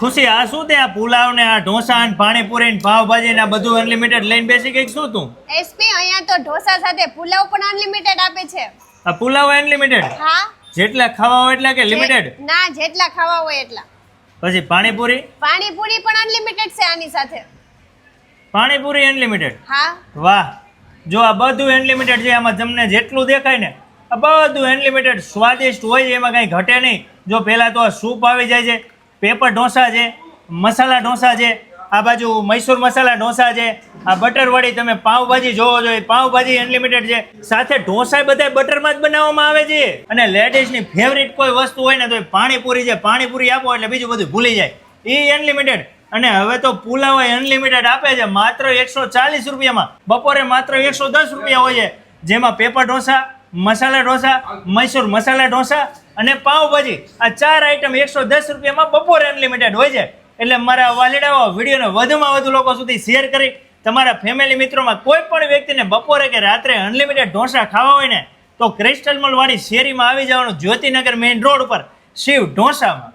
ખુશી આ શું તે આ પુલાવ ને આ ઢોસા ને પાણીપુરી ને પાવભાજી ને બધું અનલિમિટેડ લઈને બેસી ગઈ શું તું? એસપી અહીંયા તો ઢોસા સાથે પુલાવ પણ અનલિમિટેડ આપે છે. આ પુલાવ અનલિમિટેડ હા. જેટલા ખાવા હોય એટલા કે લિમિટેડ ના જેટલા ખાવા હોય એટલા. પછી પાણીપુરી? પાણીપુરી પણ અનલિમિટેડ છે આની સાથે. પાણીપુરી અનલિમિટેડ હા. વાહ. જો આ બધું અનલિમિટેડ છે આમાં તમને જેટલું દેખાય ને આ બધું અનલિમિટેડ સ્વાદિષ્ટ હોય એમાં કંઈ ઘટે નહીં. જો પહેલાં તો આ સૂપ આવી જાય છે પેપર ઢોસા છે, મસાલા ઢોસા છે, આ બાજુ મૈસૂર મસાલા ઢોસા છે, આ બટરવાળી તમે પાવભાજી જોવો જોઈએ પાઉંભાજી અનલિમિટેડ છે. સાથે ઢોસા બધા બટરમાં જ બનાવવામાં આવે છે. અને લેડીઝની ફેવરિટ કોઈ વસ્તુ હોય ને તો એ પાણીપુરી છે, પાણીપુરી આપો એટલે બીજું બધું ભૂલી જાય. એ અનલિમિટેડ અને હવે તો પુલાવ અનલિમિટેડ આપે છે, માત્ર એકસો ચાલીસ રૂપિયામાં. બપોરે માત્ર એકસો દસ રૂપિયા હોય છે, જેમાં પેપર ઢોસા મસાલા ઢોસા, મૈસૂર મસાલા ઢોસા અને પાઉંભાજી. આ ચાર આઈટમ એકસો દસ રૂપિયામાં બપોરે અનલિમિટેડ હોય છે. એટલે મારા વાલીડાઓ, વિડીયોને વધુમાં વધુ લોકો સુધી શેર કરી તમારા ફેમિલી મિત્રોમાં કોઈ પણ વ્યક્તિને બપોરે કે રાત્રે અનલિમિટેડ ઢોસા ખાવા હોય ને, તો ક્રિસ્ટલ મોલવાળી શેરીમાં આવી જવાનું જ્યોતિનગર મેઇન રોડ ઉપર. શિવ ઢોસામાં.